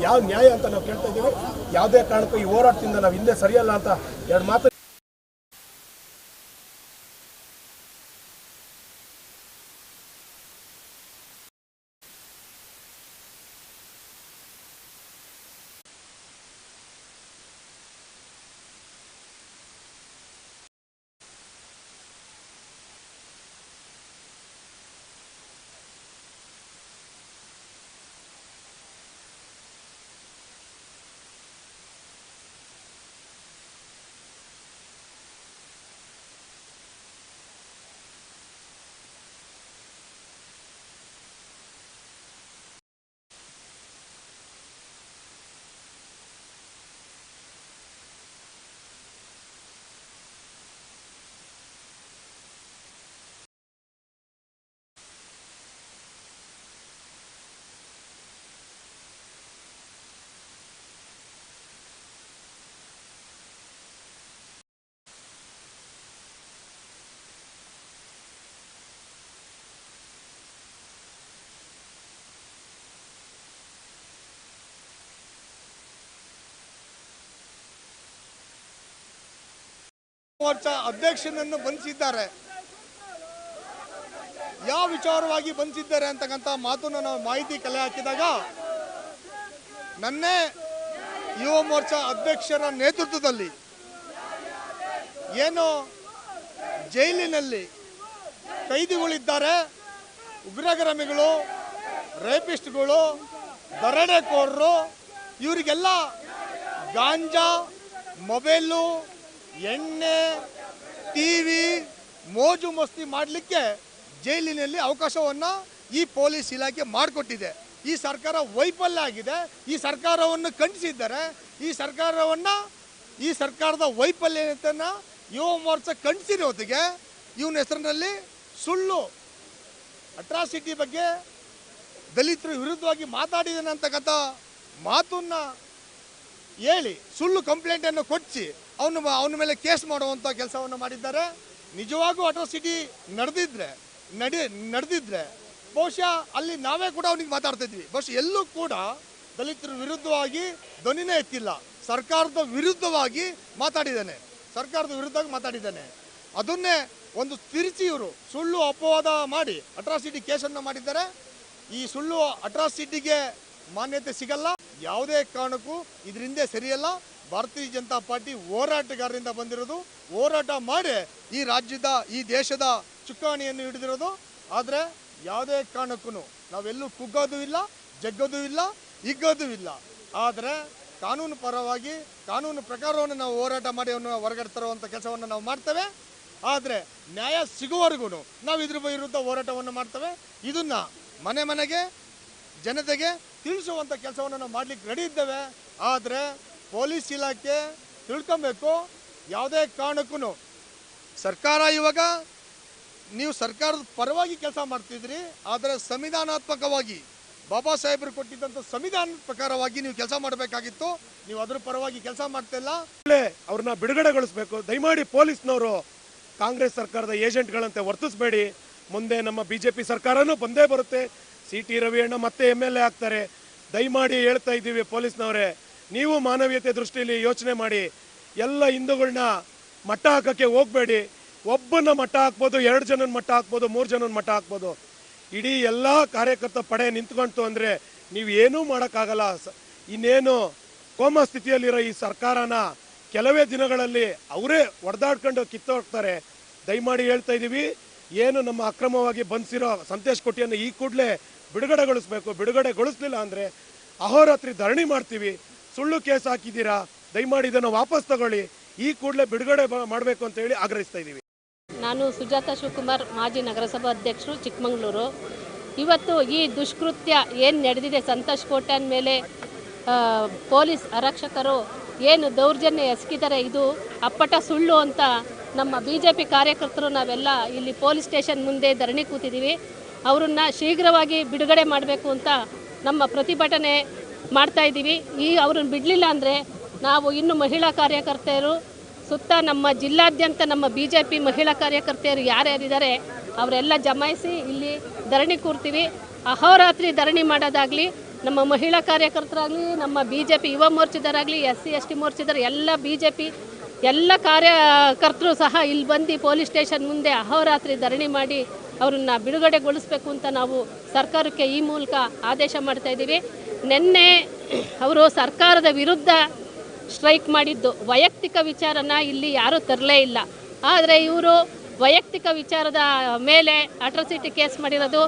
ಯಾವ ನ್ಯಾಯ ಅಂತ ನಾವು ಕೇಳ್ತಾ ಇದ್ದೀವಿ? ಯಾವುದೇ ಕಾರಣಕ್ಕೂ ಈ ಹೋರಾಟದಿಂದ ನಾವು ಹಿಂದೆ ಸರಿಯಲ್ಲ ಅಂತ ಎರಡು ಮಾತು ಮೋರ್ಚಾ ಅಧ್ಯಕ್ಷನನ್ನು ಬಂಧಿಸಿದ್ದಾರೆ. ಯಾವ ವಿಚಾರವಾಗಿ ಬಂಧಿಸಿದ್ದಾರೆ ಅಂತಕ್ಕಂಥ ಮಾತು ನಾವು ಮಾಹಿತಿ ಕಲೆ ಹಾಕಿದಾಗ, ನನ್ನೇ ಯುವ ಮೋರ್ಚಾ ಅಧ್ಯಕ್ಷರ ನೇತೃತ್ವದಲ್ಲಿ ಏನು ಜೈಲಿನಲ್ಲಿ ಕೈದಿಗಳಿದ್ದಾರೆ. ಉಗ್ರಗಾಮಿಗಳು, ರೇಪಿಸ್ಟ್ಗಳು, ದರೋಡೆಕೋರರು, ಇವರಿಗೆಲ್ಲ ಗಾಂಜಾ, ಮೊಬೈಲು ಎಣ್ಣೆ, ಟಿ ವಿ ಮೋಜು ಮಸ್ತಿ ಮಾಡಲಿಕ್ಕೆ ಜೈಲಿನಲ್ಲಿ ಅವಕಾಶವನ್ನು ಈ ಪೊಲೀಸ್ ಇಲಾಖೆ ಮಾಡಿಕೊಟ್ಟಿದೆ. ಈ ಸರ್ಕಾರ ವೈಫಲ್ಯ ಆಗಿದೆ. ಈ ಸರ್ಕಾರವನ್ನು ಖಂಡಿಸಿದ್ದಾರೆ, ಈ ಸರ್ಕಾರವನ್ನು, ಈ ಸರ್ಕಾರದ ವೈಫಲ್ಯತೆಯನ್ನು ಯುವ ಮೋರ್ಚಾ ಹೊತ್ತಿಗೆ ಇವನ ಹೆಸರಿನಲ್ಲಿ ಸುಳ್ಳು, ಅಟ್ರಾಸಿಟಿ ಬಗ್ಗೆ ದಲಿತರ ವಿರುದ್ಧವಾಗಿ ಮಾತಾಡಿದ್ದಾನೆ ಮಾತನ್ನು ಹೇಳಿ, ಸುಳ್ಳು ಕಂಪ್ಲೇಂಟನ್ನು ಕೊಚ್ಚಿ ಅವನು ಅವನ ಮೇಲೆ ಕೇಸ್ ಮಾಡುವಂಥ ಕೆಲಸವನ್ನು ಮಾಡಿದ್ದಾರೆ. ನಿಜವಾಗೂ ಅಟ್ರಾಸಿಟಿ ನಡೆದಿದ್ರೆ, ನಡೆ ನಡೆದಿದ್ರೆ, ಬಹುಶಃ ಅಲ್ಲಿ ನಾವೇ ಕೂಡ ಅವನಿಗೆ ಮಾತಾಡ್ತಿದ್ವಿ. ಬಹುಶಃ ಎಲ್ಲೂ ಕೂಡ ದಲಿತರ ವಿರುದ್ಧವಾಗಿ ಧ್ವನಿನೇ ಎತ್ತಿಲ್ಲ. ಸರ್ಕಾರದ ವಿರುದ್ಧವಾಗಿ ಮಾತಾಡಿದ್ದಾನೆ. ಸರ್ಕಾರದ ವಿರುದ್ಧವಾಗಿ ಮಾತಾಡಿದ್ದಾನೆ. ಅದನ್ನೇ ಒಂದು ತಿರುಚಿ ಇವರು ಸುಳ್ಳು ಅಪವಾದ ಮಾಡಿ ಅಟ್ರಾಸಿಟಿ ಕೇಸನ್ನು ಮಾಡಿದ್ದಾರೆ. ಈ ಸುಳ್ಳು ಅಟ್ರಾಸಿಟಿಗೆ ಮಾನ್ಯತೆ ಸಿಗಲ್ಲ. ಯಾವುದೇ ಕಾರಣಕ್ಕೂ ಇದರಿಂದ ಸರಿಯಲ್ಲ. ಭಾರತೀಯ ಜನತಾ ಪಾರ್ಟಿ ಹೋರಾಟಗಾರರಿಂದ ಬಂದಿರೋದು. ಹೋರಾಟ ಮಾಡಿ ಈ ರಾಜ್ಯದ, ಈ ದೇಶದ ಚುಕ್ಕಾಣಿಯನ್ನು ಹಿಡಿದಿರೋದು. ಆದರೆ ಯಾವುದೇ ಕಾರಣಕ್ಕೂ ನಾವೆಲ್ಲೂ ಕುಗ್ಗೋದು ಇಲ್ಲ, ಜಗ್ಗೋದು ಇಲ್ಲ, ಹಿಗ್ಗೋದು ಇಲ್ಲ. ಆದರೆ ಕಾನೂನು ಪರವಾಗಿ, ಕಾನೂನು ಪ್ರಕಾರವನ್ನು ನಾವು ಹೋರಾಟ ಮಾಡಿ ಅವನು ಹೊರಗಡೆ ತರುವಂಥ ಕೆಲಸವನ್ನು ನಾವು ಮಾಡ್ತೇವೆ. ಆದರೆ ನ್ಯಾಯ ಸಿಗುವವರೆಗೂ ನಾವು ಇದ್ರ ವಿರುದ್ಧ ಹೋರಾಟವನ್ನು ಮಾಡ್ತೇವೆ. ಇದನ್ನ ಮನೆ ಮನೆಗೆ, ಜನತೆಗೆ ತಿಳಿಸುವಂಥ ಕೆಲಸವನ್ನು ನಾವು ಮಾಡ್ಲಿಕ್ಕೆ ರೆಡಿ ಇದ್ದೇವೆ. ಆದರೆ ಪೊಲೀಸ್ ಇಲಾಖೆ ತಿಳ್ಕೊಬೇಕು, ಯಾವುದೇ ಕಾರಣಕ್ಕೂ ಸರ್ಕಾರ ಇವಾಗ, ನೀವು ಸರ್ಕಾರದ ಪರವಾಗಿ ಕೆಲಸ ಮಾಡ್ತಿದ್ರಿ, ಆದರೆ ಸಂವಿಧಾನಾತ್ಮಕವಾಗಿ ಬಾಬಾ ಸಾಹೇಬರು ಕೊಟ್ಟಿದ್ದಂಥ ಸಂವಿಧಾನ ಪ್ರಕಾರವಾಗಿ ನೀವು ಕೆಲಸ ಮಾಡಬೇಕಾಗಿತ್ತು. ನೀವು ಅದ್ರ ಪರವಾಗಿ ಕೆಲಸ ಮಾಡ್ತಿಲ್ಲ ಅವ್ರನ್ನ ಬಿಡುಗಡೆಗೊಳಿಸಬೇಕು. ದಯಮಾಡಿ ಪೊಲೀಸ್ನವರು ಕಾಂಗ್ರೆಸ್ ಸರ್ಕಾರದ ಏಜೆಂಟ್ಗಳಂತೆ ವರ್ತಿಸಬೇಡಿ. ಮುಂದೆ ನಮ್ಮ ಬಿಜೆಪಿ ಸರ್ಕಾರನೂ ಬಂದೇ ಬರುತ್ತೆ. ಸಿ ಟಿ ರವಿಯಣ್ಣ ಮತ್ತೆ ಎಂ ಎಲ್ ಎ ಆಗ್ತಾರೆ. ದಯಮಾಡಿ ಹೇಳ್ತಾ ಇದ್ದೀವಿ ಪೊಲೀಸ್ನವರೇ. ನೀವು ಮಾನವೀಯತೆ ದೃಷ್ಟಿಯಲ್ಲಿ ಯೋಚನೆ ಮಾಡಿ, ಎಲ್ಲ ಹಿಂದೂಗಳನ್ನ ಮಟ್ಟ ಹಾಕಕ್ಕೆ ಹೋಗಬೇಡಿ. ಒಬ್ಬನ ಮಟ್ಟ ಹಾಕ್ಬೋದು, ಎರಡು ಜನನ ಮಟ್ಟ ಹಾಕ್ಬೋದು, ಮೂರು ಜನನ ಮಟ್ಟ ಹಾಕ್ಬೋದು. ಇಡೀ ಎಲ್ಲ ಕಾರ್ಯಕರ್ತ ಪಡೆ ನಿಂತ್ಕೊಂತು ಅಂದರೆ ನೀವು ಏನೂ ಮಾಡೋಕ್ಕಾಗಲ್ಲ. ಇನ್ನೇನು ಕೋಮ ಸ್ಥಿತಿಯಲ್ಲಿರೋ ಈ ಸರ್ಕಾರನ ಕೆಲವೇ ದಿನಗಳಲ್ಲಿ ಅವರೇ ಹೊಡೆದಾಡ್ಕೊಂಡು ಕಿತ್ತೋಗ್ತಾರೆ. ದಯಮಾಡಿ ಹೇಳ್ತಾ ಇದ್ದೀವಿ, ಏನು ನಮ್ಮ ಅಕ್ರಮವಾಗಿ ಬಂಧಿಸಿರೋ ಸಂತೇಶ್ ಕೊಟ್ಟಿಯನ್ನು ಈ ಕೂಡಲೇ ಬಿಡುಗಡೆಗೊಳಿಸ್ಬೇಕು. ಬಿಡುಗಡೆಗೊಳಿಸ್ಲಿಲ್ಲ ಅಂದರೆ ಅಹೋರಾತ್ರಿ ಧರಣಿ ಮಾಡ್ತೀವಿ. ಸುಳ್ಳು ಕೇಸ್ ಹಾಕಿದ್ದೀರಾ? ದಯಮಾಡಿ ಇದನ್ನು ವಾಪಸ್ ತಗೊಳ್ಳಿ. ಈ ಕೂಡಲೇ ಬಿಡುಗಡೆ ಮಾಡಬೇಕು ಅಂತ ಹೇಳಿ ಆಗ್ರಹಿಸ್ತಾ ಇದ್ದೀವಿ. ನಾನು ಸುಜಾತಾ ಶಿವಕುಮಾರ್, ಮಾಜಿ ನಗರಸಭಾ ಅಧ್ಯಕ್ಷರು, ಚಿಕ್ಕಮಗಳೂರು. ಇವತ್ತು ಈ ದುಷ್ಕೃತ್ಯ ಏನು ನಡೆದಿದೆ ಸಂತೋಷ್ ಕೋಟ್ಯಾನ್ ಮೇಲೆ ಪೊಲೀಸ್ ಆರಕ್ಷಕರು ಏನು ದೌರ್ಜನ್ಯ ಎಸಗಿದ್ದಾರೆ ಇದು ಅಪ್ಪಟ ಸುಳ್ಳು ಅಂತ ನಮ್ಮ ಬಿ ಜೆ ಪಿ ಕಾರ್ಯಕರ್ತರು ನಾವೆಲ್ಲ ಇಲ್ಲಿ ಪೊಲೀಸ್ ಸ್ಟೇಷನ್ ಮುಂದೆ ಧರಣಿ ಕೂತಿದ್ದೀವಿ. ಅವರನ್ನು ಶೀಘ್ರವಾಗಿ ಬಿಡುಗಡೆ ಮಾಡಬೇಕು ಅಂತ ನಮ್ಮ ಪ್ರತಿಭಟನೆ ಮಾಡ್ತಾ ಇದ್ದೀವಿ. ಈ ಅವ್ರನ್ನ ಬಿಡಲಿಲ್ಲ ಅಂದರೆ ನಾವು ಇನ್ನು ಮಹಿಳಾ ಕಾರ್ಯಕರ್ತೆಯರು ಸುತ್ತ ನಮ್ಮ ಜಿಲ್ಲಾದ್ಯಂತ ನಮ್ಮ ಬಿ ಜೆ ಪಿ ಮಹಿಳಾ ಕಾರ್ಯಕರ್ತೆಯರು ಯಾರ್ಯಾರಿದ್ದಾರೆ ಅವರೆಲ್ಲ ಜಮಾಯಿಸಿ ಇಲ್ಲಿ ಧರಣಿ ಕೂರ್ತೀವಿ. ಅಹೋರಾತ್ರಿ ಧರಣಿ ಮಾಡೋದಾಗಲಿ, ನಮ್ಮ ಮಹಿಳಾ ಕಾರ್ಯಕರ್ತರಾಗಲಿ, ನಮ್ಮ ಬಿ ಜೆ ಪಿ ಯುವ ಮೋರ್ಚಾದಾರಾಗಲಿ ಎಸ್ ಸಿ ಎಸ್ ಟಿ ಮೋರ್ಚಾದಾರ ಎಲ್ಲ ಬಿ ಜೆ ಪಿ ಎಲ್ಲ ಕಾರ್ಯಕರ್ತರು ಸಹ ಇಲ್ಲಿ ಬಂದು ಪೊಲೀಸ್ ಸ್ಟೇಷನ್ ಮುಂದೆ ಅಹೋರಾತ್ರಿ ಧರಣಿ ಮಾಡಿ ಅವರನ್ನು ಬಿಡುಗಡೆಗೊಳಿಸಬೇಕು ಅಂತ ನಾವು ಸರ್ಕಾರಕ್ಕೆ ಈ ಮೂಲಕ ಆದೇಶ ಮಾಡ್ತಾ ಇದ್ದೀವಿ. ನಿನ್ನೆ ಅವರು ಸರ್ಕಾರದ ವಿರುದ್ಧ ಸ್ಟ್ರೈಕ್ ಮಾಡಿದ್ದು. ವೈಯಕ್ತಿಕ ವಿಚಾರನ ಇಲ್ಲಿ ಯಾರೂ ತರಲೇ ಇಲ್ಲ. ಆದರೆ ಇವರು ವೈಯಕ್ತಿಕ ವಿಚಾರದ ಮೇಲೆ ಅಟ್ರಾಸಿಟಿ ಕೇಸ್ ಮಾಡಿರೋದು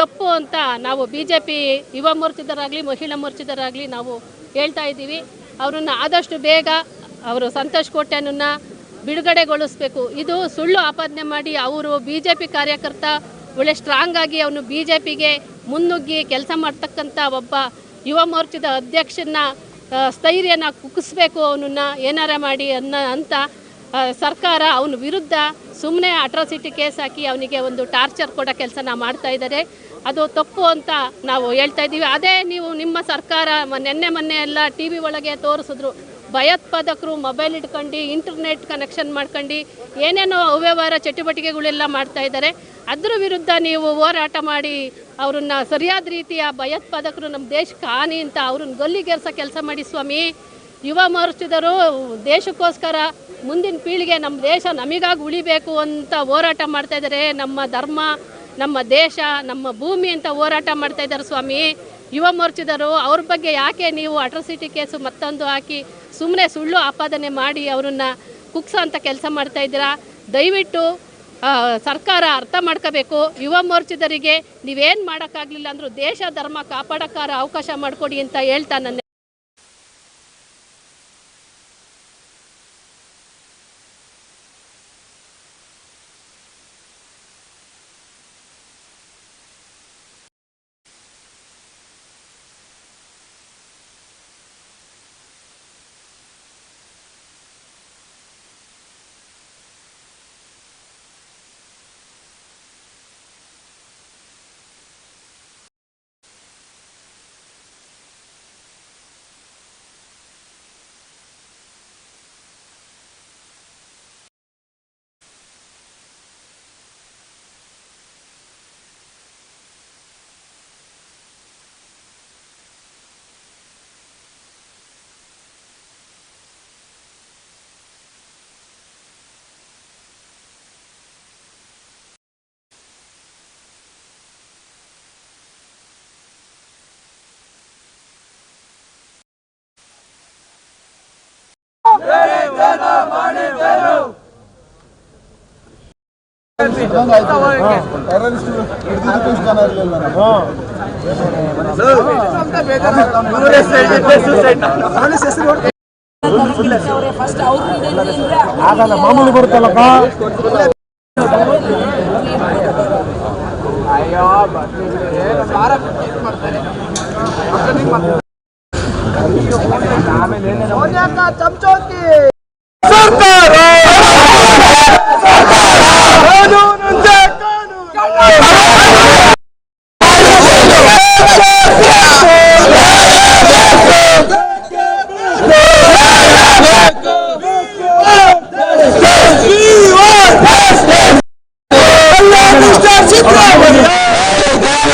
ತಪ್ಪು ಅಂತ ನಾವು ಬಿ ಜೆ ಪಿ ಯುವ ಮೋರ್ಚಿದರಾಗಲಿ, ಮಹಿಳಾ ಮೋರ್ಚಿದರಾಗಲಿ ನಾವು ಹೇಳ್ತಾ ಇದ್ದೀವಿ. ಅವರನ್ನು ಆದಷ್ಟು ಬೇಗ ಅವರು ಸಂತೋಷ್ ಕೋಟೆನನ್ನ ಬಿಡುಗಡೆಗೊಳಿಸಬೇಕು. ಇದು ಸುಳ್ಳು ಆಪಾದನೆ ಮಾಡಿ ಅವರು ಬಿ ಜೆ ಪಿ ಕಾರ್ಯಕರ್ತ, ಒಳ್ಳೆ ಸ್ಟ್ರಾಂಗ್ ಆಗಿ ಅವನು ಬಿ ಜೆ ಪಿಗೆ ಮುನ್ನುಗ್ಗಿ ಕೆಲಸ ಮಾಡ್ತಕ್ಕಂಥ ಒಬ್ಬ ಯುವ ಮೋರ್ಚಾದ ಅಧ್ಯಕ್ಷನ ಸ್ಥೈರ್ಯನ ಕುಗ್ಗಿಸ್ಬೇಕು ಅವನನ್ನ ಏನಾರ ಮಾಡಿ ಅನ್ನ ಅಂತ ಸರ್ಕಾರ ಅವನ ವಿರುದ್ಧ ಸುಮ್ಮನೆ ಅಟ್ರಾಸಿಟಿ ಕೇಸ್ ಹಾಕಿ ಅವನಿಗೆ ಒಂದು ಟಾರ್ಚರ್ ಕೊಡೋ ಕೆಲಸನ ಮಾಡ್ತಾ ಇದ್ದಾರೆ ಅದು ತಪ್ಪು ಅಂತ ನಾವು ಹೇಳ್ತಾ ಇದ್ದೀವಿ. ಅದೇ ನೀವು ನಿಮ್ಮ ಸರ್ಕಾರ ನೆನ್ನೆ ಮೊನ್ನೆ ಎಲ್ಲ ಟಿ ವಿ ಒಳಗೆ ತೋರಿಸಿದ್ರು. ಭಯೋತ್ಪಾದಕರು ಮೊಬೈಲ್ ಇಟ್ಕೊಂಡು ಇಂಟರ್ನೆಟ್ ಕನೆಕ್ಷನ್ ಮಾಡ್ಕೊಂಡು, ಏನೇನೋ ಅವ್ಯವಹಾರ ಚಟುವಟಿಕೆಗಳೆಲ್ಲ ಮಾಡ್ತಾ ಇದ್ದಾರೆ. ಅದ್ರ ವಿರುದ್ಧ ನೀವು ಹೋರಾಟ ಮಾಡಿ ಅವ್ರನ್ನ ಸರಿಯಾದ ರೀತಿಯ ಭಯೋತ್ಪಾದಕರು ನಮ್ಮ ದೇಶಕ್ಕೆ ಹಾನಿ ಅಂತ ಅವ್ರನ್ನ ಗಲ್ಲಿಗೇರ್ಸೋ ಕೆಲಸ ಮಾಡಿ ಸ್ವಾಮಿ. ಯುವ ಮೋರ್ಚಿದರು ದೇಶಕ್ಕೋಸ್ಕರ ಮುಂದಿನ ಪೀಳಿಗೆ ನಮ್ಮ ದೇಶ ನಮಗಾಗಿ ಉಳಿಬೇಕು ಅಂತ ಹೋರಾಟ ಮಾಡ್ತಾ ಇದ್ದಾರೆ. ನಮ್ಮ ಧರ್ಮ, ನಮ್ಮ ದೇಶ, ನಮ್ಮ ಭೂಮಿ ಅಂತ ಹೋರಾಟ ಮಾಡ್ತಾ ಇದ್ದಾರೆ ಸ್ವಾಮಿ. ಯುವ ಮೋರ್ಚಿದರು ಅವ್ರ ಬಗ್ಗೆ ಯಾಕೆ ನೀವು ಅಟ್ರಾಸಿಟಿ ಕೇಸು ಮತ್ತೊಂದು ಹಾಕಿ ಸುಮ್ಮನೆ ಸುಳ್ಳು ಆಪಾದನೆ ಮಾಡಿ ಅವರನ್ನ ಕುಗ್ಸೋ ಅಂತ ಕೆಲಸ ಮಾಡ್ತಾ ಇದ್ದೀರಾ? ದಯವಿಟ್ಟು ಸರ್ಕಾರ ಅರ್ಥ ಮಾಡ್ಕೋಬೇಕು. ಯುವ ಮೋರ್ಚಾದರಿಗೆ ನೀವೇನು ಮಾಡೋಕ್ಕಾಗಲಿಲ್ಲ ಅಂದರೂ ದೇಶ, ಧರ್ಮ ಕಾಪಾಡೋಕ್ಕಾರ ಅವಕಾಶ ಮಾಡಿಕೊಡಿ ಅಂತ ಹೇಳ್ತಾ ನನ್ನ ಟೆರರಿಸ್ಟ್ ಹಿಡಿದಿದ್ದಕ್ಕೂ ಇಷ್ಟನೇ ಇರಲಿಲ್ಲ ಆಗಲ್ಲ ಮಾಮೂಲಿ ಬರುತ್ತಲ್ಲಪ್ಪ ಬಿಡುಗಡೆಗೊಳಿಸಿ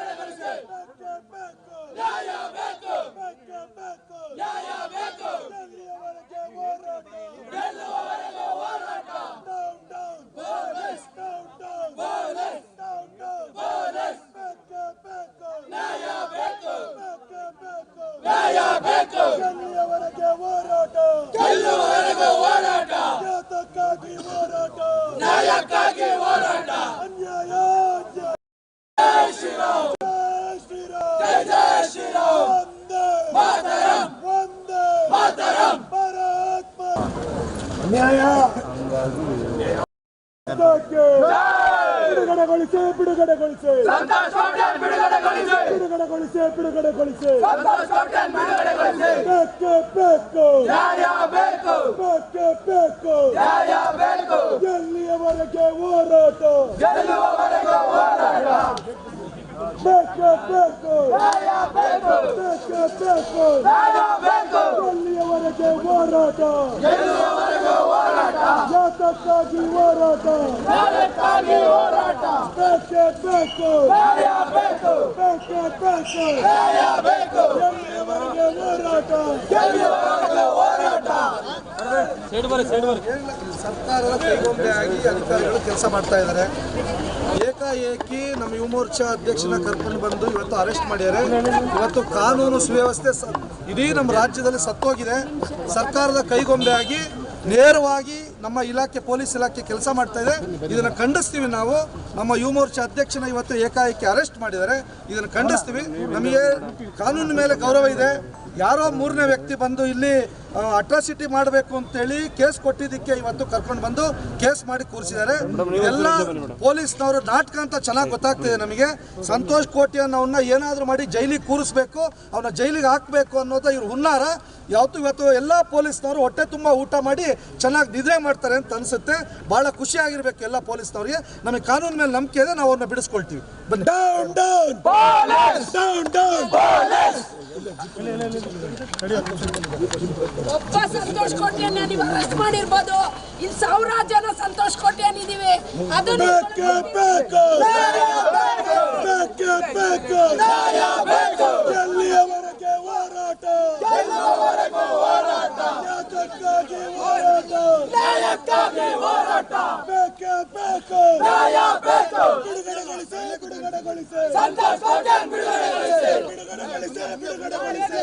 ಗೆಲ್ಲಿಯವರೆಗೆ ಹೋರಾಟ ಗೆಲ್ಲುವವರೆಗೆ ಹೋರಾಟ ನ್ಯಾಯಕ್ಕಾಗಿ ಹೋರಾಟ ನ್ಯಾಯಕ್ಕಾಗಿ ಹೋರಾಟ ಅನ್ಯಾಯ ಅನ್ಯಾಯ. ಜೈ ಶ್ರೀರಾಮ್ ಜೈ ಜೈ ಶ್ರೀರಾಮ್ ವಂದೇ ಮಾತರಂ ವಂದೇ ಮಾತರಂ ಭಾರತ್ ಮಾತಾ ನ್ಯಾಯ ಬಿಡುಗಡೆಗೊಳಿಸಿ ಬಿಡುಗಡೆಗೊಳಿಸಿ. ಬಿಡುಗಡೆಗೊಳಿಸಿ. ಬಿಡುಗಡೆಗೊಳಿಸಿ ಬೇಕು? ಬೇಕು? ಬೇಕು ಬೇಕು ಎಲ್ಲಿಯವರೆಗೆ ಹೋರಾಟ? ಬೇಕೇ ಬೇಕು ಬೇಕೇ ಬೇಕು ಎಲ್ಲಿಯವರೆಗೆ ಹೋರಾಟ ಯಾತಕ್ಕಾಗಿ ಹೋರಾಟ ಬೇಕೇ ಬೇಕು ಬೇಕೇ ಬೇಕು ಎಲ್ಲಿಯವರೆಗೆ ಹೋರಾಟ ಸರ್ಕಾರದ ಕೈಗೊಂಬೆಯಾಗಿ ಅಧಿಕಾರಿಗಳು ಕೆಲಸ ಮಾಡ್ತಾ ಇದ್ದಾರೆ ಏಕಾಏಕಿ ನಮ್ಮ ಯುವ ಮೋರ್ಚಾ ಅಧ್ಯಕ್ಷನ ಕರ್ಕೊಂಡು ಬಂದು ಇವತ್ತು ಅರೆಸ್ಟ್ ಮಾಡ್ಯಾರೆ. ಇವತ್ತು ಕಾನೂನು ಸುವ್ಯವಸ್ಥೆ ಇಡೀ ನಮ್ಮ ರಾಜ್ಯದಲ್ಲಿ ಸತ್ತೋಗಿದೆ. ಸರ್ಕಾರದ ಕೈಗೊಂಬೆ ಆಗಿ ನೇರವಾಗಿ ನಮ್ಮ ಇಲಾಖೆ, ಪೊಲೀಸ್ ಇಲಾಖೆ ಕೆಲಸ ಮಾಡ್ತಾ ಇದೆ. ಇದನ್ನು ಖಂಡಿಸ್ತೀವಿ ನಾವು. ನಮ್ಮ ಯುವ ಮೋರ್ಚಾ ಅಧ್ಯಕ್ಷನ ಇವತ್ತು ಏಕಾಏಕಿ ಅರೆಸ್ಟ್ ಮಾಡಿದ್ದಾರೆ. ಇದನ್ನು ಖಂಡಿಸ್ತೀವಿ. ನಮಗೆ ಕಾನೂನು ಮೇಲೆ ಗೌರವ ಇದೆ. ಯಾರೋ ಮೂರನೇ ವ್ಯಕ್ತಿ ಬಂದು ಇಲ್ಲಿ ಅಟ್ರಾಸಿಟಿ ಮಾಡಬೇಕು ಅಂತೇಳಿ ಕೇಸ್ ಕೊಟ್ಟಿದ್ದಕ್ಕೆ ಇವತ್ತು ಕರ್ಕೊಂಡು ಬಂದು ಕೇಸ್ ಮಾಡಿ ಕೂರಿಸಿದ್ದಾರೆ. ಎಲ್ಲ ಪೊಲೀಸ್ನವರು ನಾಟಕ ಅಂತ ಚೆನ್ನಾಗಿ ಗೊತ್ತಾಗ್ತಿದೆ ನಮಗೆ. ಸಂತೋಷ್ ಕೋಟಿ ಅನ್ನೋನ್ನ ಏನಾದರೂ ಮಾಡಿ ಜೈಲಿಗೆ ಕೂರಿಸ್ಬೇಕು ಅವನ ಜೈಲಿಗೆ ಹಾಕಬೇಕು ಅನ್ನೋದು ಇವ್ರು ಹುನ್ನಾರ. ಯಾವತ್ತು ಇವತ್ತು ಎಲ್ಲ ಪೊಲೀಸ್ನವರು ಹೊಟ್ಟೆ ತುಂಬ ಊಟ ಮಾಡಿ ಚೆನ್ನಾಗಿ ನಿದ್ರೆ ಮಾಡ್ತಾರೆ ಅಂತ ಅನಿಸುತ್ತೆ. ಭಾಳ ಖುಷಿಯಾಗಿರ್ಬೇಕು ಎಲ್ಲ ಪೊಲೀಸ್ನವ್ರಿಗೆ. ನಮಗೆ ಕಾನೂನು ಮೇಲೆ ನಂಬಿಕೆ ಇದೆ ನಾವು ಅವ್ರನ್ನ ಬಿಡಿಸ್ಕೊಳ್ತೀವಿ. ಒಬ್ಬ ಸಂತೋಷ್ ಕೋಟಿಯನ್ನ ನೀವು ಅರೆಸ್ಟ್ ಮಾಡಿರ್ಬೋದು. ಇಲ್ಲಿ ಸಾವಿರಾರು ಜನ ಸಂತೋಷ್ ಕೋಟಿಯನ್ನಿದೀವಿ ಅದು ನೀವು ಬೇಕೇ ಬೇಕು ಬೇಕೇ ಬೇಕು ಎಲ್ಲಿಯವರೆಗೆ ಹೋರಾಟ ನ್ಯಾಯಕ್ಕಾಗಿ ಹೋರಾಟ. ಬೇಕೇ ಬೇಕು. ಬಿಡುಗಡೆಗೊಳಿಸಿ ಬಿಡುಗಡೆಗೊಳಿಸಿ. ಬಿಡುಗಡೆಗೊಳಿಸಿ. ಬಿಡುಗಡೆಗೊಳಿಸಿ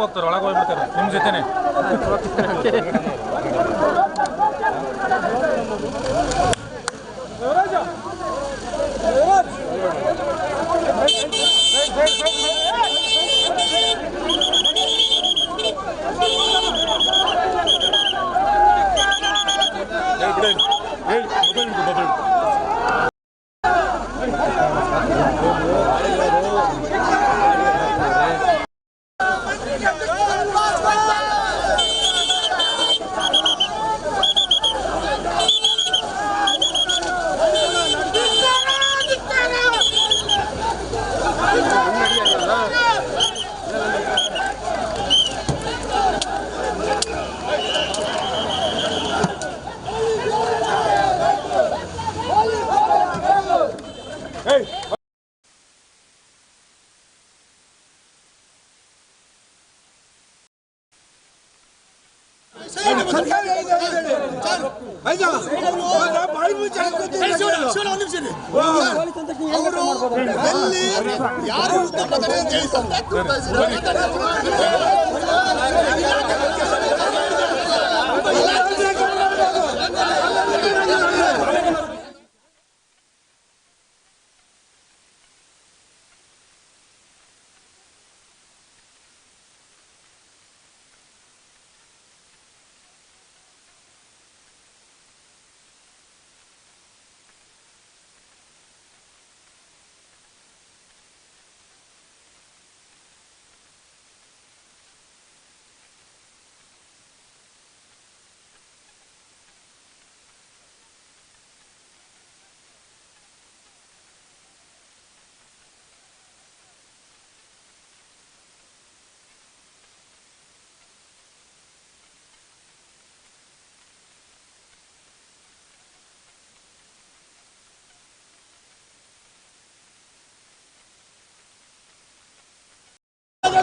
ಹೋಗ್ತಾರೆ ಒಳಗೆ ಹೋಗ್ಬಿಡ್ತಾರೆ ನಿಮ್ಮ ಜೊತೆನೆ. ಅವರು ಎಲ್ಲಿ ಯಾರು ಉದ್ದ ಜಯಿಸಂತ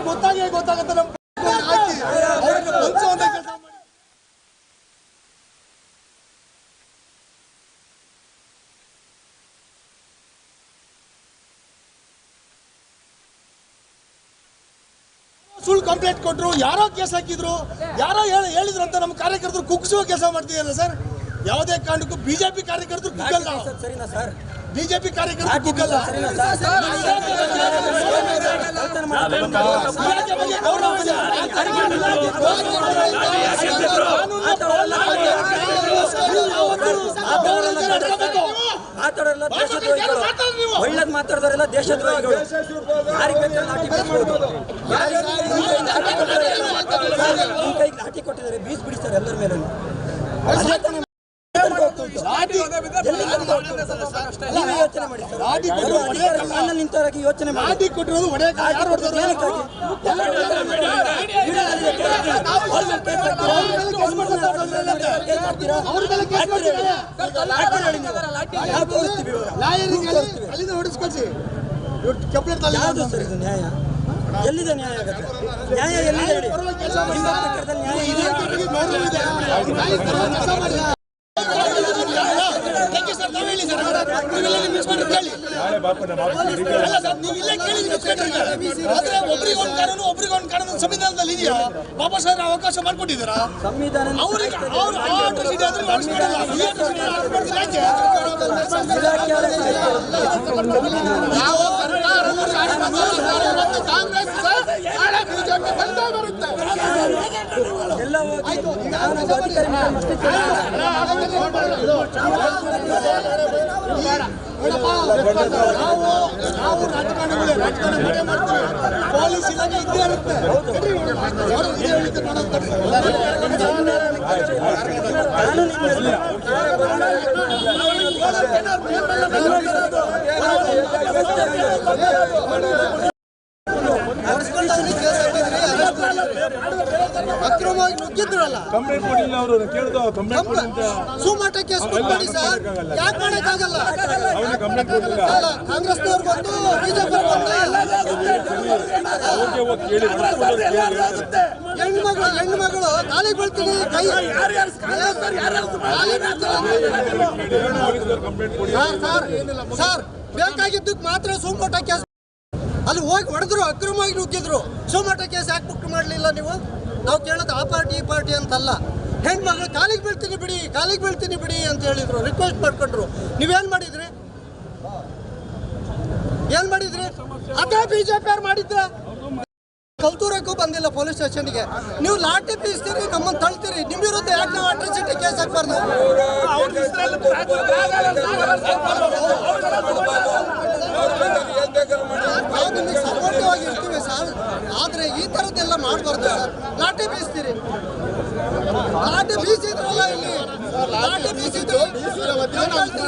ಗೊತ್ತಾಗೇ ಗೊತ್ತಾಗುತ್ತೆ ನಮ್ಮ ಹಾಕಿ ಅವ್ರಿಗೆ ಬಂಧಿಸುವಂತ ಕೆಲಸ ಮಾಡಿ ಸುಳ್ಳು ಕಂಪ್ಲೇಂಟ್ ಕೊಟ್ಟರು ಯಾರೋ ಕೇಸ್ ಹಾಕಿದ್ರು ಯಾರೋ ಹೇಳಿ ಹೇಳಿದ್ರು ಅಂತ ನಮ್ಮ ಕಾರ್ಯಕರ್ತರು ಕುಗ್ಸುವ ಕೆಲಸ ಮಾಡ್ತಿದ್ದಾರೆ ಸರ್. ಯಾವುದೇ ಕಾರಣಕ್ಕೂ ಬಿಜೆಪಿ ಕಾರ್ಯಕರ್ತರು ಕುಗ್ಗಲ್ಲ ಬಿಜೆಪಿ ಕಾರ್ಯಕರ್ತರು. ಮಾತಾಡೋರೆಲ್ಲ ದೇಶದ್ರೋಹಿಗಳು. ಒಳ್ಳೇದ್ ದೇಶದ್ರೋಹಿಗಳು ಯಾರಿಗೆ ಬೇಕಾದ್ರೆ ಲಾಠಿ ಬೀಸ್ಬೋದು ನಿಮ್ ಕೈಗೆ ಲಾಠಿ ಕೊಟ್ಟಿದ್ದಾರೆ ಬೀಸ್ ಬಿಡಿಸ್ತಾರೆ ಎಲ್ಲರ ಮೇಲೆ ಅದೇ ತಾನೇ ಲಾಠಿ ಎಲ್ಲಿ ತನಕ ಹೋಗ್ತದೆ? ನೀವೇ ಯೋಚನೆ ಮಾಡಿ ಸರ್. ಅಧಿಕಾರಿಗಳು ಸಾಲಲ್ಲಿ ನಿಂತವರಾಗಿ ಯೋಚನೆ ಮಾಡಿ ಕೊಟ್ಟಿರೋದು ಯಾರು ಸರ್ ಇದು ನ್ಯಾಯ ಎಲ್ಲಿದೆ ನ್ಯಾಯ ನ್ಯಾಯ ಎಲ್ಲಿದೆ ನಿಮ್ಮ ಪ್ರಕಾರದಲ್ಲಿ ನ್ಯಾಯ ಇದೆ ಒಬ್ರಿಗೊಂದು ಕಾನೂನು ಸಂವಿಧಾನದಲ್ಲಿ ಇದೆಯಾ? ಬಾಬಾ ಸಾಹೇಬ್ ಅವಕಾಶ ಮಾಡ್ಕೊಟ್ಟಿದ್ದೀರಾ? ಸಂವಿಧಾನ ಅವ್ರಿಗೆ ಅವ್ರು ಆ atrocity ಆದ್ರೆ ಮಾಡಿಸ್ಕೊಡಲ್ಲ. ಈ atrocity ಯಾರು ಮಾಡ್ತಾರೆ? ಯಾಕೆ? ನಾವು ಸರ್ಕಾರವನ್ನು ಸಾಧಿಸೋದು ಕಾಂಗ್ರೆಸ್ ನಾಳೆ ಬಿಜೆಪಿ ಬಂದೇ ಬರುತ್ತೆ. ನಾವು ನಾವು ರಾಜಕಾರಣಿಗಳೇ ರಾಜಕಾರಣ ಮಾಡೇ ಮಾಡ್ತೀವಿ. ಪೊಲೀಸ್ ಇಲಾಖೆ ಇದ್ದೇ ಇರುತ್ತೆ. ಇದೇ ಹೇಳಿದ್ದು ನೋಡೋದು ತಪ್ಪು. ಅಕ್ರಮವಾಗಿ ಕಂಪ್ಲೇಂಟ್ ಕೊಟ್ಟಿಲ್ಲ ಅವರು ಕೇಳ್ದು ಕಂಪ್ಲೇಂಟ್ ಕೊಡಿ ಅಂತ ಸುಮಾಟ ಕೇಸ್ ಕೊಡಿ ಸರ್ ಯಾಕೆ ಮಾಡೋಕ್ಕಾಗಲ್ಲ? ಕಂಪ್ಲೇಂಟ್ ಕಾಂಗ್ರೆಸ್ ಬಂದು ಬಿಜೆಪಿ ಕೇಳಿ ಹೆಣ್ಮಗಳು ಹೆಣ್ಮಗಳು ಕಾಲಿಗೆ ಬೀಳ್ತೀನಿ ಕೈ ಕಂಪ್ಲೇಂಟ್ ಕೊಡಿ? ಸರ್ ಸರ್ ಸರ್ ಬೇಕಾಗಿದ್ದಕ್ಕೆ ಮಾತ್ರ ಸುಮೋಟ ಕೇಸ್ ಅಲ್ಲಿ ಹೋಗಿ ಹೊಡೆದ್ರು ಅಕ್ರಮವಾಗಿ ನುಗ್ಗಿದ್ರು. ಸೋಮಟ ಕೇಸ್ ಯಾಕೆ ಬುಕ್ ಮಾಡಲಿಲ್ಲ ನೀವು? ನಾವು ಕೇಳೋದು ಆ ಪಾರ್ಟಿ, ಈ ಪಾರ್ಟಿ ಅಂತಲ್ಲ. ಹೆಣ್ಮಗಳು ಕಾಲಿಗೆ ಬೀಳ್ತೀನಿ ಬಿಡಿ, ಕಾಲಿಗೆ ಬೀಳ್ತೀನಿ ಬಿಡಿ ಅಂತ ಹೇಳಿದ್ರು. ರಿಕ್ವೆಸ್ಟ್ ಮಾಡ್ಕೊಂಡ್ರು. ನೀವೇನು ಮಾಡಿದ್ರಿ? ಏನು ಮಾಡಿದ್ರಿ? ಅದೇ ಬಿಜೆಪಿ ಅವ್ರು ಮಾಡಿದ್ರೆ? ಕಲ್ತೂರಕ್ಕೂ ಬಂದಿಲ್ಲ ಪೊಲೀಸ್ ಸ್ಟೇಷನ್ಗೆ. ನೀವು ಲಾಠಿ ಬೀಸ್ತೀರಿ ನಮ್ಮನ್ನು ತಳ್ತೀರಿ. ನಿಮ್ಮ ವಿರುದ್ಧ ಯಾಕೆ ನಾವು ಅಟ್ರಾಸಿಟಿ ಕೇಸ್ ಹಾಕ್ಬಾರ್ದು ನಾವು ನಿಮಗೆ ಸಪೋರ್ಟಿವ್ ಆಗಿರ್ತೀವಿ ಸರ್ ಆದ್ರೆ ಈ ಥರದ್ದೆಲ್ಲ ಮಾಡಬಾರ್ದು ಸರ್ ಬೀಸ್ತೀರಿ ಲಾಠಿ ಬೀಸಿದ್ರಲ್ಲ ಇಲ್ಲಿ. ಲಾಠಿ ಬೀಸಿದ್ರು.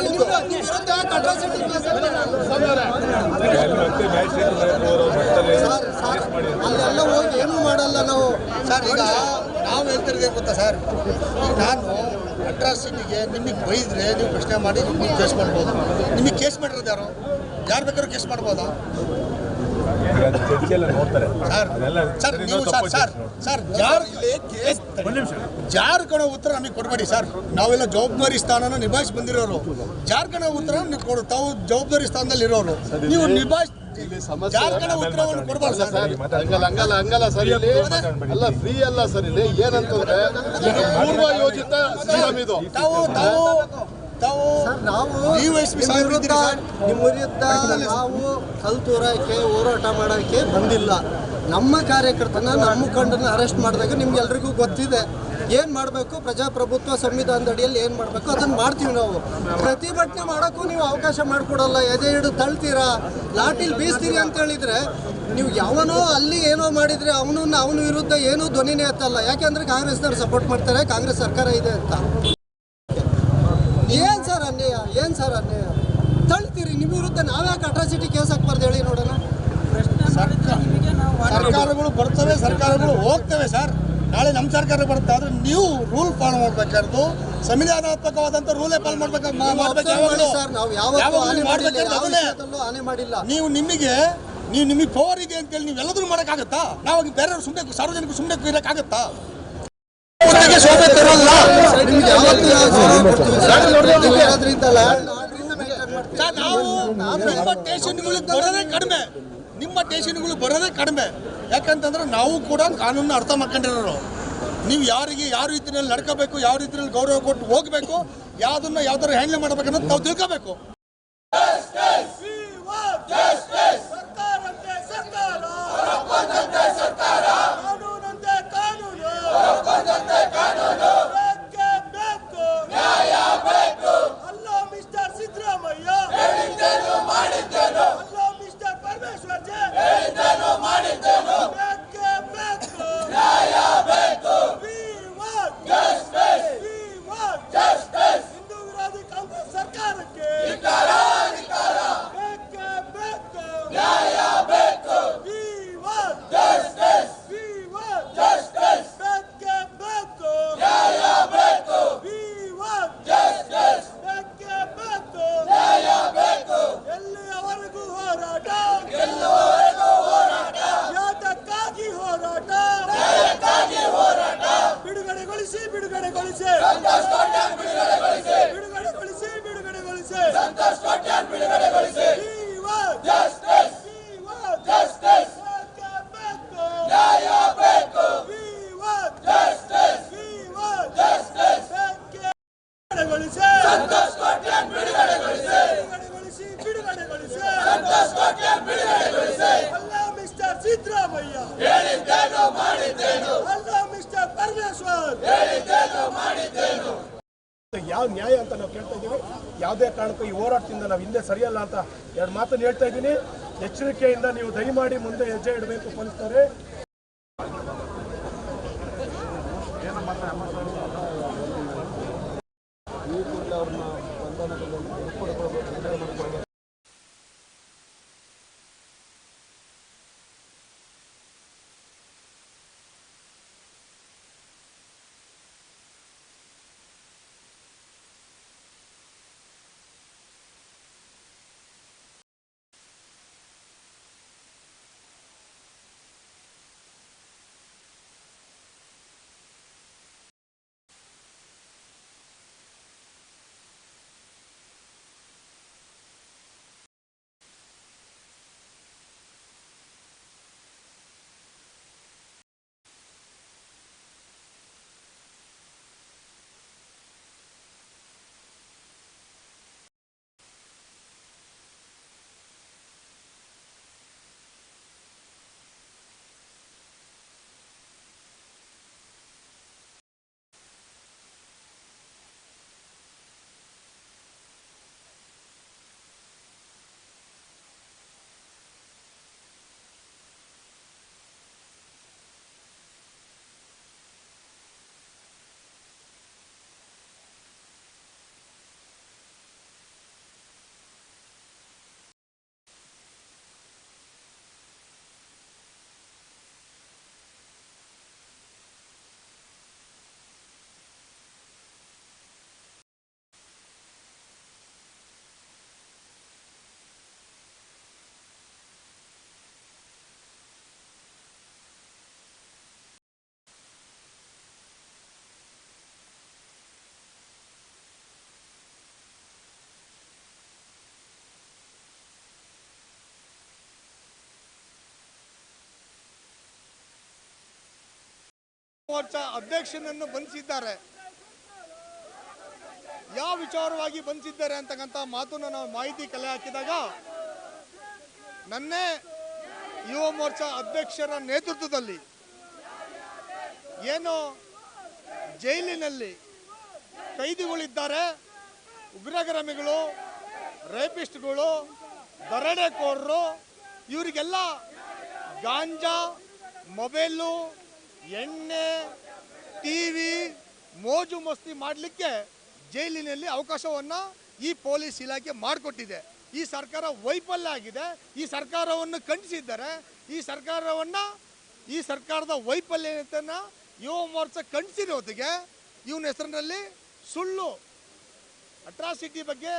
ವಿರುದ್ಧ ಅಟ್ರಾಸಿಟಿ ಕೇಸ್ ಅಲ್ಲೆಲ್ಲ ಹೋಗಿ ಏನೂ ಮಾಡಲ್ಲ ನಾವು ಸರ್ ಈಗ ನಾವು ಹೇಳ್ತಿರೋದೇ ಗೊತ್ತಾ ಸರ್? ಈಗ ನಾನು ಅಟ್ರಾಸಿಟಿಗೆ ನಿಮಗೆ ಬೈದ್ರೆ ನೀವು ಪ್ರಶ್ನೆ ಮಾಡಿ ನಿಮಗೆ ಕೇಸ್ ಮಾಡ್ಬೋದು. ನಿಮಗೆ ಕೇಸ್ ಮಾಡಿರೋದು ಯಾರು? ಯಾರು ಬೇಕಾದ್ರೂ ಕೇಸ್ ಮಾಡ್ಬೋದಾ? ಸರ್ ಅದೆಲ್ಲ ಸರ್ ನೀವು ಸರ್ ಸರ್ ಚರ್ಚೆ ಸರ್ ಜಾರ್ ಒಂದ್ ನಿಮಿಷ. ಜಾರ್ ಕಣೋ ಉತ್ತರ ನಮಗೆ ಕೊಡಬೇಡಿ ಸರ್. ನಾವೆಲ್ಲ ಜವಾಬ್ದಾರಿ ಸ್ಥಾನನ ನಿಭಾಯಿಸಿ ಬಂದಿರೋರು. ಜಾರ್ಕಣ ಉತ್ತರ ನೀವು ಕೊಡು. ತಾವು ಜವಾಬ್ದಾರಿ ಸ್ಥಾನದಲ್ಲಿ ಇರೋರು ನೀವು ನಿಭಾಯಿಸಿ ಜಾರ್ ಕಣ ಉತ್ತರವನ್ನು ಕೊಡಬಾರ್ದು ಸರ್. ಹಂಗಲ್ಲ ಹಂಗಲ್ಲ ಹಂಗಲ್ಲ ಸರ್ ಇಲ್ಲಿ. ಅಲ್ಲ ಫ್ರೀ ಅಲ್ಲ ಸರ್ ಇಲ್ಲಿ. ಏನಂತಂದ್ರೆ ಇದು ಪೂರ್ವ ಯೋಜಿತ ಸಿಸ್ಟಮ್ ಇದು. ತಾವು ತಾವು ತಾವು ಇದ್ದೀರಿ ನಿಮ್ಮ ವಿರುದ್ಧ ನಾವು ಕಲ್ತೂರಕ್ಕೆ ಹೋರಾಟ ಮಾಡೋಕ್ಕೆ ಬಂದಿಲ್ಲ. ನಮ್ಮ ಕಾರ್ಯಕರ್ತನ, ನಮ್ಮ ಮುಖಂಡನ ಅರೆಸ್ಟ್ ಮಾಡಿದಾಗ ನಿಮ್ಗೆಲ್ರಿಗೂ ಗೊತ್ತಿದೆ. ಏನು ಮಾಡಬೇಕು? ಪ್ರಜಾಪ್ರಭುತ್ವ ಸಂವಿಧಾನದ ಅಡಿಯಲ್ಲಿ ಏನು ಮಾಡಬೇಕು? ಅದನ್ನು ಮಾಡ್ತೀವಿ ನಾವು. ಪ್ರತಿಭಟನೆ ಮಾಡೋಕ್ಕೂ ನೀವು ಅವಕಾಶ ಮಾಡಿಕೊಡಲ್ಲ. ಎದೆ ಹಿಡಿದು ತಳ್ತೀರಾ? ಲಾಟಿಲ್ ಬೀಸ್ತೀರಿ ಅಂತ ಹೇಳಿದ್ರೆ ನೀವು ಯಾವನೋ ಅಲ್ಲಿ ಏನೋ ಮಾಡಿದರೆ ಅವನು ಅವನ ವಿರುದ್ಧ ಏನೂ ಧ್ವನಿನೇ ಎತ್ತಲ್ಲ ಯಾಕೆಂದ್ರೆ ಕಾಂಗ್ರೆಸ್ನವ್ರು ಸಪೋರ್ಟ್ ಮಾಡ್ತಾರೆ, ಕಾಂಗ್ರೆಸ್ ಸರ್ಕಾರ ಇದೆ ಅಂತ. ಏನು ಸರ್ ಅನ್ಯಾಯ? ಏನು ಸರ್ ಅನ್ಯಾಯ? ತಳ್ತೀರಿ. ನಿಮ್ಮ ವಿರುದ್ಧ ನಾವ್ಯಾಕೆ ಅಟ್ರಾಸಿಟಿ ಕೇಸ್ ಹಾಕ್ಬಾರ್ದು ಹೇಳಿ ನೋಡೋಣ. ಸರ್ಕಾರಗಳು ಬರ್ತವೆ ಸರ್ಕಾರಗಳು ಹೋಗ್ತವೆ ಸರ್ ನಾಳೆ ನಮ್ಮ ಸರ್ಕಾರ ಬರುತ್ತೆ ಆದ್ರೆ ನೀವು ರೂಲ್ ಫಾಲೋ ಮಾಡ್ಬೇಕಾದ್ರು ಸಂವಿಧಾನಾತ್ಮಕವಾದಂತ ರೂಲೇ ಫಾಲೋ ಮಾಡ್ಬೇಕು ನೀವು ನಿಮಗೆ ನೀವು ನಿಮಗೆ ಪವರ್ ಇದೆ ಅಂತೇಳಿ ನೀವು ಎಲ್ಲದೂ ಮಾಡೋಕ್ಕಾಗತ್ತಾ ನಾವು ಬೇರೆಯವ್ರು ಸುಮ್ಮನೆ ಸಾರ್ವಜನಿಕ ಸುಮ್ಮನೆ ಇರೋಕ್ಕಾಗತ್ತಾ ಶೋಭೆ ತರಲ್ಲ? ನೀವು ಕಡಿಮೆ ನಿಮ್ಮ ಟೇಷನ್ಗಳು ಬರೋದೇ ಕಡಿಮೆ. ಯಾಕಂತಂದ್ರೆ ನಾವು ಕೂಡ ಕಾನೂನು ಅರ್ಥ ಮಾಡ್ಕೊಂಡಿರೋರು. ನೀವು ಯಾರಿಗೆ ಯಾವ ರೀತಿಯಲ್ಲಿ ನಡ್ಕೋಬೇಕು, ಯಾವ ರೀತಿಯಲ್ಲಿ ಗೌರವ ಕೊಟ್ಟು ಹೋಗಬೇಕು, ಯಾವ್ದನ್ನ ಯಾವ ಥರ ಹ್ಯಾಂಡಲ್ ಮಾಡ್ಬೇಕನ್ನೋದು ನಾವು ತಿಳ್ಕೋಬೇಕು ಸರ್ಕಾರಂತೆ ಸರ್ಕಾರ ಕಾನೂನಂತೆ ಕಾನೂನು ಬೇಕೇ ಬೇಕು ಅಲ್ಲೋ ಮಿಸ್ಟರ್ ಸಿದ್ದರಾಮಯ್ಯ ಅಲ್ಲೋ ಮಿಸ್ಟರ್ ಪರಮೇಶ್ವರ್ ಜಿ ಬೇಕೇ ಬೇಕು We want We want Hindu ವಿರೋಧಿ ಕಾಂಗ್ರೆಸ್ ಸರ್ಕಾರಕ್ಕೆ ಬೇಕೇ ಬೇಕು We want We want ಬೇಕೇ ಬೇಕು We want ಬೇಕೇ ಬೇಕು ಎಲ್ಲಿಯವರೆಗೂ ಹೋರಾಟ ಯಾತಕ್ಕಾಗಿ ಹೋರಾಟ ಬಿಡುಗಡೆಗೊಳಿಸಿ ಬಿಡುಗಡೆಗೊಳಿಸಿ ಬಿಡುಗಡೆಗೊಳಿಸಿ ಬಿಡುಗಡೆಗೊಳಿಸಿ We want We want ಬೇಕೇ ಬೇಕು We want We want ಬೇಕೇ ಬಿಡುಗಡೆಗೊಳಿಸಿ ಬಿಡುಗಡೆಗೊಳಿಸಿ ಬಿಡುಗಡೆಗೊಳಿಸಿ ಅಲ್ಲ ಮಿಸ್ಟರ್ ಸಿದ್ದರಾಮಯ್ಯ ಅಲ್ಲ ಮಿಸ್ಟರ್ ಪರಮೇಶ್ವರ್ ಯಾವ ನ್ಯಾಯ ಅಂತ ನಾವು ಕೇಳ್ತಾ ಇದ್ದೀವಿ. ಯಾವುದೇ ಕಾರಣಕ್ಕೂ ಈ ಹೋರಾಟದಿಂದ ನಾವು ಹಿಂದೆ ಸರಿಯಲ್ಲ ಅಂತ ಎರಡು ಮಾತನ್ನು ಹೇಳ್ತಾ ಇದ್ದೀನಿ. ಎಚ್ಚರಿಕೆಯಿಂದ ನೀವು ದಯಮಾಡಿ ಮುಂದೆ ಹೆಜ್ಜೆ ಇಡಬೇಕು ಪೊಲೀಸರೇ ಮೋರ್ಚಾ ಅಧ್ಯಕ್ಷನನ್ನು ಬಂಧಿಸಿದ್ದಾರೆ. ಯಾವ ವಿಚಾರವಾಗಿ ಬಂಧಿಸಿದ್ದಾರೆ ಅಂತಕ್ಕಂಥ ಮಾತು ನಾವು ಮಾಹಿತಿ ಕಲೆ ಹಾಕಿದಾಗ, ನನ್ನೇ ಯುವ ಮೋರ್ಚಾ ಅಧ್ಯಕ್ಷರ ನೇತೃತ್ವದಲ್ಲಿ ಏನು ಜೈಲಿನಲ್ಲಿ ಕೈದಿಗಳಿದ್ದಾರೆ, ಉಗ್ರಗಾಮಿಗಳು, ರೇಪಿಸ್ಟ್ಗಳು, ದರೋಡೆಕೋರರು, ಇವರಿಗೆಲ್ಲ ಗಾಂಜಾ, ಮೊಬೈಲು ಎಣ್ಣೆ, ಟಿ ವಿ ಮೋಜು ಮಸ್ತಿ ಮಾಡಲಿಕ್ಕೆ ಜೈಲಿನಲ್ಲಿ ಅವಕಾಶವನ್ನು ಈ ಪೊಲೀಸ್ ಇಲಾಖೆ ಮಾಡಿಕೊಟ್ಟಿದೆ. ಈ ಸರ್ಕಾರ ವೈಫಲ್ಯ ಆಗಿದೆ. ಈ ಸರ್ಕಾರವನ್ನು ಖಂಡಿಸಿದ್ದಾರೆ ಈ ಸರ್ಕಾರವನ್ನು, ಈ ಸರ್ಕಾರದ ವೈಫಲ್ಯತೆಯನ್ನು ಯುವ ಮೋರ್ಚಾ ಹೊತ್ತಿಗೆ ಇವನ ಹೆಸರಿನಲ್ಲಿ ಸುಳ್ಳು, ಅಟ್ರಾಸಿಟಿ ಬಗ್ಗೆ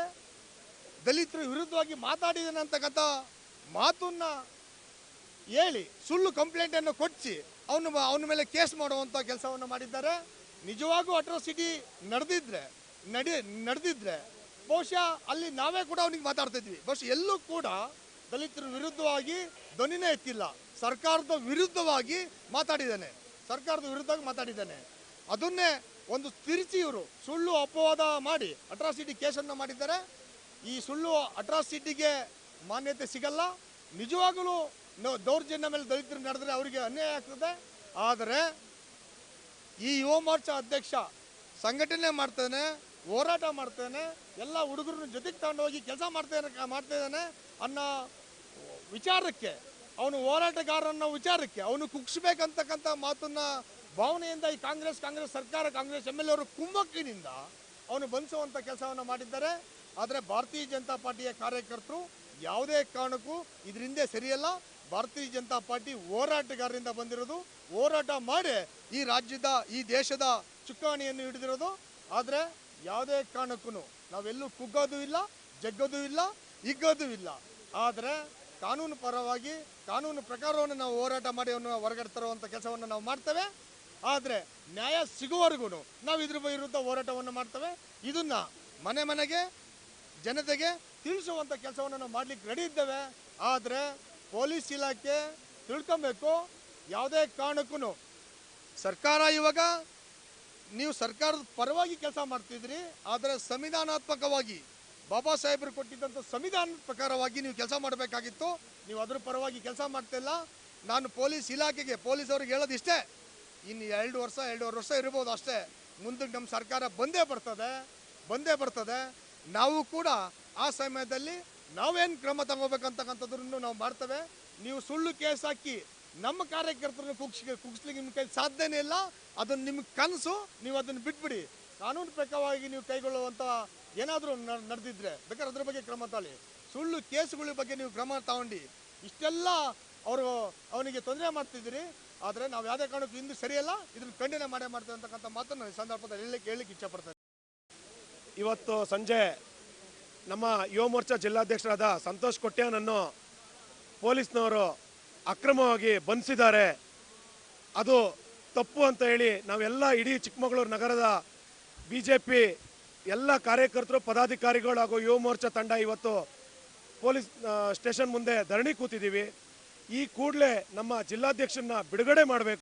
ದಲಿತರ ವಿರುದ್ಧವಾಗಿ ಮಾತಾಡಿದ್ದಾನೆ ಅಂತಕ್ಕಂಥ ಮಾತನ್ನ ಹೇಳಿ, ಸುಳ್ಳು ಕಂಪ್ಲೇಂಟನ್ನು ಕೊಟ್ಟಿಸಿ ಅವನು ಅವನ ಮೇಲೆ ಕೇಸ್ ಮಾಡುವಂಥ ಕೆಲಸವನ್ನು ಮಾಡಿದ್ದಾರೆ. ನಿಜವಾಗೂ ಅಟ್ರಾಸಿಟಿ ನಡೆದಿದ್ರೆ, ನಡಿ, ನಡೆದಿದ್ರೆ ಬಹುಶಃ ಅಲ್ಲಿ ನಾವೇ ಕೂಡ ಅವನಿಗೆ ಮಾತಾಡ್ತಾ ಇದ್ವಿ. ಬಹುಶಃ ಎಲ್ಲೂ ಕೂಡ ದಲಿತರ ವಿರುದ್ಧವಾಗಿ ಧ್ವನಿನೇ ಎತ್ತಿಲ್ಲ. ಸರ್ಕಾರದ ವಿರುದ್ಧವಾಗಿ ಮಾತಾಡಿದ್ದಾನೆ. ಸರ್ಕಾರದ ವಿರುದ್ಧವಾಗಿ ಮಾತಾಡಿದ್ದಾನೆ. ಅದನ್ನೇ ಒಂದು ತಿರುಚಿ ಇವರು ಸುಳ್ಳು ಅಪವಾದ ಮಾಡಿ ಅಟ್ರಾಸಿಟಿ ಕೇಸನ್ನು ಮಾಡಿದ್ದಾರೆ. ಈ ಸುಳ್ಳು ಅಟ್ರಾಸಿಟಿಗೆ ಮಾನ್ಯತೆ ಸಿಗಲ್ಲ. ನಿಜವಾಗಲೂ ದೌರ್ಜನ್ಯ ಮೇಲೆ ದಲಿತರು ನಡೆದ್ರೆ ಅವರಿಗೆ ಅನ್ಯಾಯ ಆಗ್ತದೆ. ಆದರೆ ಈ ಯುವ ಮೋರ್ಚಾ ಅಧ್ಯಕ್ಷ ಸಂಘಟನೆ ಮಾಡ್ತಾನೆ, ಹೋರಾಟ ಮಾಡ್ತಾನೆ, ಎಲ್ಲ ಹುಡುಗರನ್ನ ಜೊತೆಗೆ ತಗೊಂಡೋಗಿ ಕೆಲಸ ಮಾಡ್ತಾನೆ, ಮಾಡ್ತಾ ಇದ್ದಾನೆ ಅನ್ನೋ ವಿಚಾರಕ್ಕೆ, ಅವನು ಹೋರಾಟಗಾರನ ವಿಚಾರಕ್ಕೆ, ಅವನು ಕುಗ್ಸ್ಬೇಕಂತಕ್ಕಂಥ ಮಾತನ್ನ ಭಾವನೆಯಿಂದ ಈ ಕಾಂಗ್ರೆಸ್ ಕಾಂಗ್ರೆಸ್ ಸರ್ಕಾರ, ಕಾಂಗ್ರೆಸ್ ಎಂ ಎಲ್ ಎ ಅವರು ಕುಮ್ಮಕ್ಕಿನಿಂದ ಅವನು ಬಂಧಿಸುವಂಥ ಕೆಲಸವನ್ನು ಮಾಡಿದ್ದಾರೆ. ಆದರೆ ಭಾರತೀಯ ಜನತಾ ಪಾರ್ಟಿಯ ಕಾರ್ಯಕರ್ತರು ಯಾವುದೇ ಕಾರಣಕ್ಕೂ ಇದರಿಂದ ಸರಿಯಲ್ಲ. ಭಾರತೀಯ ಜನತಾ ಪಾರ್ಟಿ ಹೋರಾಟಗಾರರಿಂದ ಬಂದಿರೋದು. ಹೋರಾಟ ಮಾಡಿ ಈ ರಾಜ್ಯದ, ಈ ದೇಶದ ಚುಕ್ಕಾಣಿಯನ್ನು ಹಿಡಿದಿರೋದು. ಆದರೆ ಯಾವುದೇ ಕಾರಣಕ್ಕೂ ನಾವೆಲ್ಲೂ ಕುಗ್ಗೋದು ಇಲ್ಲ, ಜಗ್ಗೋದು ಇಲ್ಲ, ಹಿಗ್ಗೋದು ಇಲ್ಲ. ಆದರೆ ಕಾನೂನು ಪರವಾಗಿ, ಕಾನೂನು ಪ್ರಕಾರವನ್ನು ನಾವು ಹೋರಾಟ ಮಾಡಿ ಅವನು ಹೊರಗಡೆ ತರುವಂಥ ಕೆಲಸವನ್ನು ನಾವು ಮಾಡ್ತೇವೆ. ಆದರೆ ನ್ಯಾಯ ಸಿಗುವವರೆಗೂ ನಾವು ಇದ್ರ ವಿರುದ್ಧ ಹೋರಾಟವನ್ನು ಮಾಡ್ತೇವೆ. ಇದನ್ನ ಮನೆ ಮನೆಗೆ, ಜನತೆಗೆ ತಿಳಿಸುವಂಥ ಕೆಲಸವನ್ನು ನಾವು ಮಾಡ್ಲಿಕ್ಕೆ ರೆಡಿ ಇದ್ದೇವೆ. ಆದರೆ ಪೊಲೀಸ್ ಇಲಾಖೆ ತಿಳ್ಕೊಬೇಕು, ಯಾವುದೇ ಕಾರಣಕ್ಕೂ ಸರ್ಕಾರ ಇವಾಗ, ನೀವು ಸರ್ಕಾರದ ಪರವಾಗಿ ಕೆಲಸ ಮಾಡ್ತಿದ್ರಿ, ಆದರೆ ಸಂವಿಧಾನಾತ್ಮಕವಾಗಿ ಬಾಬಾ ಸಾಹೇಬರು ಕೊಟ್ಟಿದ್ದಂಥ ಸಂವಿಧಾನ ಪ್ರಕಾರವಾಗಿ ನೀವು ಕೆಲಸ ಮಾಡಬೇಕಾಗಿತ್ತು. ನೀವು ಅದ್ರ ಪರವಾಗಿ ಕೆಲಸ ಮಾಡ್ತಿಲ್ಲ ನಾನು ಪೊಲೀಸ್ ಇಲಾಖೆಗೆ, ಪೊಲೀಸ್ ಅವ್ರಿಗೆ ಹೇಳೋದು ಇಷ್ಟೇ ಇನ್ನು ಎರಡು ವರ್ಷ, ಎರಡೂವರೆ ವರ್ಷ ಇರ್ಬೋದು ಅಷ್ಟೇ. ಮುಂದಕ್ಕೆ ನಮ್ಮ ಸರ್ಕಾರ ಬಂದೇ ಬರ್ತದೆ ಬಂದೇ ಬರ್ತದೆ. ನಾವು ಕೂಡ ಆ ಸಮಯದಲ್ಲಿ ನಾವೇನು ಕ್ರಮ ತಗೋಬೇಕಂತಕ್ಕಂಥದ್ರನ್ನು ನಾವು ಮಾಡ್ತೇವೆ. ನೀವು ಸುಳ್ಳು ಕೇಸ್ ಹಾಕಿ ನಮ್ಮ ಕಾರ್ಯಕರ್ತರನ್ನು ಕುಗ್ಸಿ ಕುಗ್ಸ್ಲಿಕ್ಕೆ ನಿಮ್ಮ ಕೈ ಸಾಧ್ಯನೇ ಇಲ್ಲ. ಅದನ್ನು ನಿಮ್ಗೆ ಕನಸು, ನೀವು ಅದನ್ನು ಬಿಟ್ಬಿಡಿ. ಕಾನೂನು ಪ್ರಕಾರವಾಗಿ ನೀವು ಕೈಗೊಳ್ಳುವಂಥ ಏನಾದರೂ ನಡೆದಿದ್ರೆ ಬೇಕಾದ್ರೆ ಅದ್ರ ಬಗ್ಗೆ ಕ್ರಮ ತಾಳಿ. ಸುಳ್ಳು ಕೇಸುಗಳ ಬಗ್ಗೆ ನೀವು ಕ್ರಮ ತಗೊಂಡು. ಇಷ್ಟೆಲ್ಲ ಅವರು ಅವನಿಗೆ ತೊಂದರೆ ಮಾಡ್ತಿದ್ದೀರಿ. ಆದರೆ ನಾವು ಯಾವುದೇ ಕಾರಣಕ್ಕೂ ಇಂದು ಸರಿಯಲ್ಲ. ಇದನ್ನು ಖಂಡನೆ ಮಾಡೇ ಮಾಡ್ತೇವೆ ಅಂತಕ್ಕಂಥ ಮಾತನ್ನು ಸಂದರ್ಭದಲ್ಲಿ ಹೇಳಲಿಕ್ಕೆ ಹೇಳಲಿಕ್ಕೆ ಇಚ್ಛೆಪಡ್ತಾರೆ ಇವತ್ತು ಸಂಜೆ ನಮ್ಮ ಯುವ ಮೋರ್ಚಾ ಜಿಲ್ಲಾಧ್ಯಕ್ಷರಾದ ಸಂತೋಷ್ ಕೊಟ್ಯಾನನ್ನು ಪೊಲೀಸ್ನವರು ಅಕ್ರಮವಾಗಿ ಬಂಧಿಸಿದ್ದಾರೆ. ಅದು ತಪ್ಪು ಅಂತ ಹೇಳಿ ನಾವೆಲ್ಲ ಇಡೀ ಚಿಕ್ಕಮಗಳೂರು ನಗರದ ಬಿ ಜೆ ಪಿ ಎಲ್ಲ ಕಾರ್ಯಕರ್ತರು, ಪದಾಧಿಕಾರಿಗಳು ಹಾಗೂ ಯುವ ಮೋರ್ಚಾ ತಂಡ ಇವತ್ತು ಪೊಲೀಸ್ ಸ್ಟೇಷನ್ ಮುಂದೆ ಧರಣಿ ಕೂತಿದ್ದೀವಿ. ಈ ಕೂಡಲೇ ನಮ್ಮ ಜಿಲ್ಲಾಧ್ಯಕ್ಷರನ್ನ ಬಿಡುಗಡೆ ಮಾಡಬೇಕು.